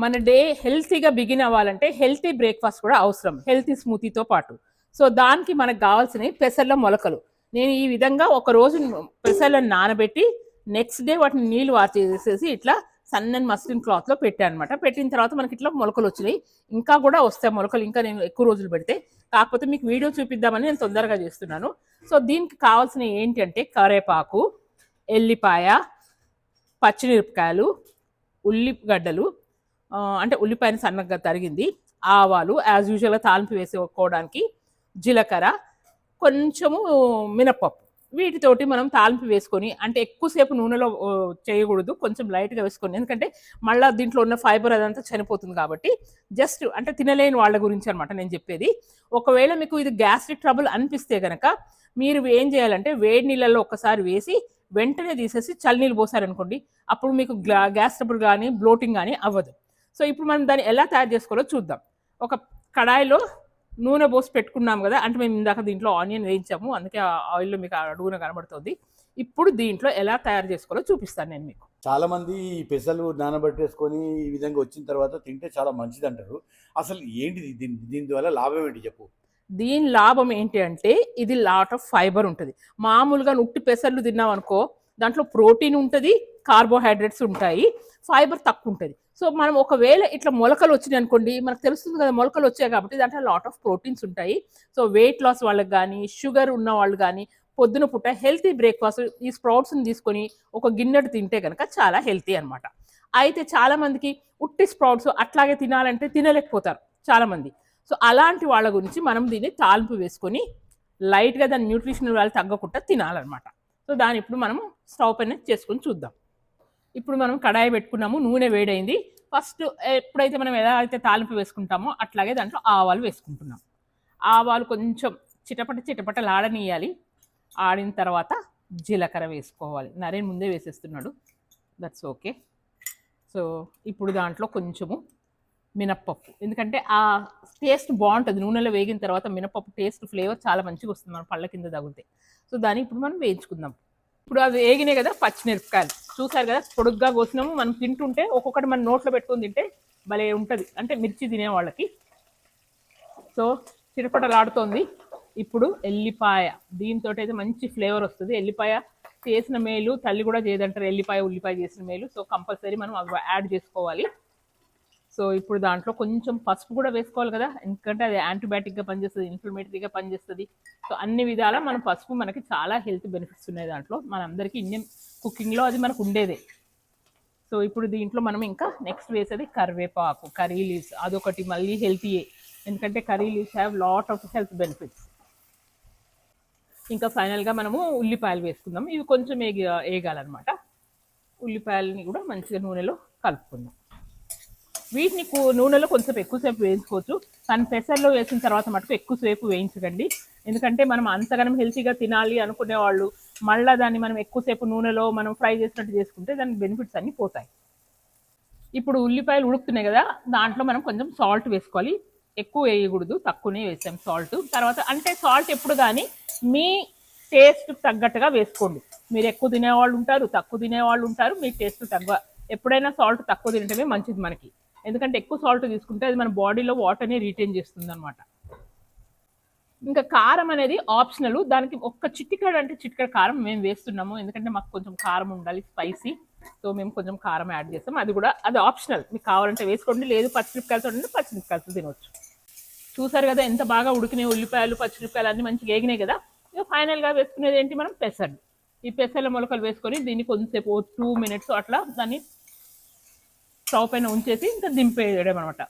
మన డే హెల్తీగా బిగిన్ అవ్వాలంటే హెల్తీ బ్రేక్ఫాస్ట్ కూడా అవసరం. హెల్తీ స్మూతీతో పాటు. సో దానికి మనకు కావాల్సినవి పెసర్ల మొలకలు. నేను ఈ విధంగా ఒక రోజు పెసర్లను నానబెట్టి నెక్స్ట్ డే వాటిని నీళ్ళు వాచ్ చేసేసి ఇట్లా సన్నని మస్లిన్ క్లాత్లో పెట్టాను అనమాట పెట్టిన తర్వాత మనకి ఇట్లా మొలకలు వచ్చినాయి. ఇంకా కూడా వస్తాయి మొలకలు. ఇంకా నేను ఎక్కువ రోజులు పెడితే. కాకపోతే మీకు వీడియో చూపిద్దామని నేను తొందరగా చేస్తున్నాను. సో దీనికి కావాల్సిన ఏంటంటే కరేపాకు ఎల్లిపాయ పచ్చిమిరపకాయలు ఉల్లిగడ్డలు అంటే ఉల్లిపాయని సన్నగా తరిగింది ఆవాలు యాజ్ యూజువల్గా తాలింపు వేసుకోవడానికి జీలకర్ర కొంచెము మినప్పప్పు. వీటితోటి మనం తాలింపు వేసుకొని అంటే ఎక్కువసేపు నూనెలో చేయకూడదు కొంచెం లైట్గా వేసుకొని ఎందుకంటే మళ్ళీ దీంట్లో ఉన్న ఫైబర్ అదంతా చనిపోతుంది కాబట్టి జస్ట్ అంటే తినలేని వాళ్ళ గురించి అనమాట నేను చెప్పేది. ఒకవేళ మీకు ఇది గ్యాస్ట్రిక్ ట్రబుల్ అనిపిస్తే కనుక మీరు ఏం చేయాలంటే వేడి నీళ్ళల్లో ఒకసారి వేసి వెంటనే తీసేసి చల్లనీళ్ళు పోసారనుకోండి అప్పుడు మీకు గ్లా గ్యాస్ ట్రబుల్ కానీ బ్లోటింగ్ కానీ అవ్వదు. సో ఇప్పుడు మనం దాన్ని ఎలా తయారు చేసుకోవాలో చూద్దాం. ఒక కడాయిలో నూనె పోసి పెట్టుకున్నాం కదా అంటే మేము ఇందాక దీంట్లో ఆనియన్ వేయించాము అందుకే ఆ ఆయిల్లో మీకు అడుగున కనబడుతుంది. ఇప్పుడు దీంట్లో ఎలా తయారు చేసుకోవాలో చూపిస్తాను నేను మీకు. చాలా మంది ఈ పెసలు నానబెట్టేసుకొని ఈ విధంగా వచ్చిన తర్వాత తింటే చాలా మంచిది అంటారు అసలు ఏంటిది దీని దీని వల్ల లాభం ఏంటి చెప్పు. దీని లాభం ఏంటి అంటే ఇది లాట్ ఆఫ్ ఫైబర్ ఉంటుంది. మామూలుగా ఉట్టి పెసర్లు తిన్నాం అనుకో దాంట్లో ప్రోటీన్ ఉంటుంది కార్బోహైడ్రేట్స్ ఉంటాయి ఫైబర్ తక్కువ ఉంటుంది సో మనం ఒకవేళ ఇట్లా మొలకలు వచ్చినాయి అనుకోండి మనకు తెలుస్తుంది కదా మొలకలు వచ్చాయి కాబట్టి దాంట్లో లాట్ ఆఫ్ ప్రోటీన్స్ ఉంటాయి. సో వెయిట్ లాస్ వాళ్ళకి కానీ షుగర్ ఉన్న వాళ్ళు కానీ పొద్దున పూట హెల్తీ బ్రేక్ఫాస్ట్ ఈ స్ప్రౌట్స్ని తీసుకొని ఒక గిన్నెడు తింటే కనుక చాలా హెల్తీ అనమాట అయితే చాలామందికి ఉట్టి స్ప్రౌట్స్ అట్లాగే తినాలంటే తినలేకపోతారు చాలామంది సో అలాంటి వాళ్ళ గురించి మనం దీన్ని తాలింపు వేసుకొని లైట్గా దాని న్యూట్రిషనల్ వాళ్ళు తగ్గకుండా తినాలన్నమాట. సో దాని ఇప్పుడు మనం స్టవ్ పైన చేసుకొని చూద్దాం. ఇప్పుడు మనం కడాయి పెట్టుకున్నాము నూనె వేడైంది. ఫస్ట్ ఎప్పుడైతే మనం ఎలా అయితే తాలింపు వేసుకుంటామో అట్లాగే దాంట్లో ఆవాలు వేసుకుంటున్నాం. ఆవాలు కొంచెం చిటపట చిటపటలు ఆడిన తర్వాత జీలకర్ర వేసుకోవాలి. నరేన్ ముందే వేసేస్తున్నాడు. దట్స్ ఓకే సో ఇప్పుడు దాంట్లో కొంచెము మినప్పప్పు. ఎందుకంటే ఆ టేస్ట్ బాగుంటుంది. నూనెలో వేగిన తర్వాత మినప్పప్పు టేస్ట్ ఫ్లేవర్ చాలా మంచిగా వస్తుంది. మన పళ్ళ కింద తగులుతాయి సో దాన్ని ఇప్పుడు మనం వేయించుకుందాం. ఇప్పుడు అది వేగినాయి కదా పచ్చిమిరపకాయలు. చూసారు కదా పొడుగ్గా కోసినాము. మనం తింటుంటే ఒక్కొక్కటి మన నోట్లో పెట్టుకొని తింటే భలే ఉంటుంది. అంటే మిర్చి తినే వాళ్ళకి. సో చిరపటలాడుతోంది ఇప్పుడు ఎల్లిపాయ. దీంతో అయితే మంచి ఫ్లేవర్ వస్తుంది. ఎల్లిపాయ చేసిన మేలు తల్లి కూడా చేయదంటారు. ఎల్లిపాయ ఉల్లిపాయ చేసిన మేలు. సో కంపల్సరీ మనం అవి యాడ్ చేసుకోవాలి. సో ఇప్పుడు దాంట్లో కొంచెం పసుపు కూడా వేసుకోవాలి కదా. ఎందుకంటే అది యాంటీబయాటిక్గా పనిచేస్తుంది ఇన్ఫ్లమేటరీగా పనిచేస్తుంది. సో అన్ని విధాలా మన పసుపు మనకి చాలా హెల్త్ బెనిఫిట్స్ ఉన్నాయి దాంట్లో. మనందరికీ ఇండియన్ కుకింగ్లో అది మనకు ఉండేదే. సో ఇప్పుడు దీంట్లో మనం ఇంకా నెక్స్ట్ వేసేది కరివేపాకు కర్రీ లీవ్స్. అదొకటి మళ్ళీ హెల్తీయే ఎందుకంటే curry leaves have lot of health benefits ఇంకా ఫైనల్గా మనము ఉల్లిపాయలు వేసుకుందాం. ఇవి కొంచెం ఏగి వేగాలన్నమాట ఉల్లిపాయలని కూడా మంచిగా నూనెలో కలుపుకుందాం. వీటిని నూనెలో కొంచెం ఎక్కువసేపు వేయించుకోవచ్చు. కానీ పెసర్లో వేసిన తర్వాత మటుకు ఎక్కువసేపు వేయించకండి. ఎందుకంటే మనం అంతగానం హెల్తీగా తినాలి అనుకునే వాళ్ళు మళ్ళీ దాన్ని మనం ఎక్కువసేపు నూనెలో మనం ఫ్రై చేసినట్టు చేసుకుంటే దాని బెనిఫిట్స్ అన్నీ పోతాయి. ఇప్పుడు ఉల్లిపాయలు ఉడుకుతున్నాయి కదా దాంట్లో మనం కొంచెం సాల్ట్ వేసుకోవాలి. ఎక్కువ వేయకూడదు తక్కువనే వేసాం సాల్ట్. తర్వాత అంటే సాల్ట్ ఎప్పుడు కానీ మీ టేస్ట్ తగ్గట్టుగా వేసుకోండి. మీరు ఎక్కువ తినేవాళ్ళు ఉంటారు తక్కువ తినేవాళ్ళు ఉంటారు మీ టేస్ట్ తగ్గ ఎప్పుడైనా సాల్ట్ తక్కువ తినటమే మంచిది మనకి. ఎందుకంటే ఎక్కువ సాల్ట్ తీసుకుంటే అది మన బాడీలో వాటర్ని రీటైన్ చేస్తుంది అనమాట ఇంకా కారం అనేది ఆప్షనల్ దానికి ఒక్క చిటికెడు అంటే చిటికడ కారం మేము వేస్తున్నాము. ఎందుకంటే మాకు కొంచెం కారం ఉండాలి స్పైసీ సో మేము కొంచెం కారం యాడ్ చేస్తాం. అది కూడా అది ఆప్షనల్ మీకు కావాలంటే వేసుకోండి. లేదు పచ్చిమిరపకాయలతో ఉంటే పచ్చిమిరపకాయలతో తినవచ్చు చూసారు కదా ఎంత బాగా ఉడికినాయి ఉల్లిపాయలు పచ్చిమిరపకాయలు అన్ని మంచిగా వేగినాయి కదా. ఇక ఫైనల్గా వేసుకునేది ఏంటి మనం పెసర్లు. ఈ పెసర్ల మొలకలు వేసుకొని దీన్ని కొంతసేపు టూ మినిట్స్ అట్లా దాన్ని స్టవ్ పైన ఉంచేసి ఇంకా దింపేయడం అనమాట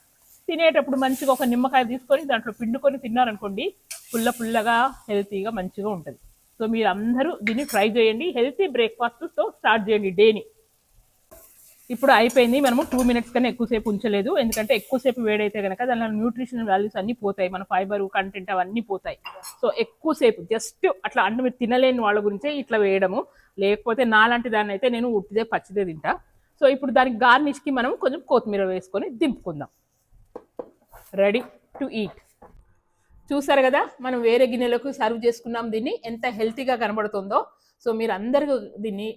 తినేటప్పుడు మంచిగా ఒక నిమ్మకాయ తీసుకొని దాంట్లో పిండుకొని తిన్నారనుకోండి పుల్ల పుల్లగా హెల్తీగా మంచిగా ఉంటుంది. సో మీరు అందరూ దీన్ని ట్రై చేయండి. హెల్తీ బ్రేక్ఫాస్ట్తో స్టార్ట్ చేయండి డేని. ఇప్పుడు అయిపోయింది. మనము టూ మినిట్స్ కన్నా ఎక్కువసేపు ఉంచలేదు. ఎందుకంటే ఎక్కువసేపు వేడైతే కనుక దానిలో న్యూట్రిషన్ వాల్యూస్ అన్నీ పోతాయి. మన ఫైబర్ కంటెంట్ అవన్నీ పోతాయి. సో ఎక్కువసేపు జస్ట్ అట్లా అంటే మీరు తినలేని వాళ్ళ గురించే ఇట్లా వేయడము. లేకపోతే నాలాంటి దాన్ని అయితే నేను ఉట్టిదే పచ్చిదే తింటా. సో ఇప్పుడు దానికి గార్నిష్కి మనం కొంచెం కొత్తిమీర వేసుకొని దింపుకుందాం. రెడీ టు ఈట్ చూసారు కదా మనం వేరే గిన్నెలకు సర్వ్ చేసుకున్నాం దీన్ని. ఎంత హెల్తీగా కనబడుతుందో. సో మీరు అందరూ దీన్ని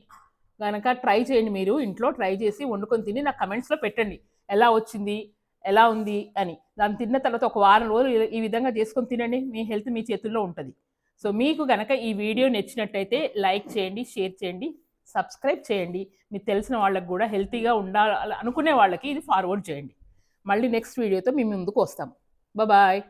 కనుక ట్రై చేయండి మీరు. ఇంట్లో ట్రై చేసి వండుకొని తిని నాకు కమెంట్స్లో పెట్టండి. ఎలా వచ్చింది? ఎలా ఉంది? అని. దాన్ని తిన్న తర్వాత ఒక వారం రోజులు ఈ- విధంగా చేసుకొని తినండి. మీ హెల్త్ మీ చేతుల్లో ఉంటుంది. సో మీకు కనుక ఈ వీడియో నచ్చినట్టయితే లైక్ చేయండి షేర్ చేయండి. సబ్స్క్రైబ్ చేయండి. మీకు తెలిసిన వాళ్ళకి కూడా హెల్తీగా ఉండాలి అనుకునే వాళ్ళకి ఇది ఫార్వర్డ్ చేయండి. మళ్ళీ నెక్స్ట్ వీడియోతో మీ ముందుకు వస్తాం. బాయ్.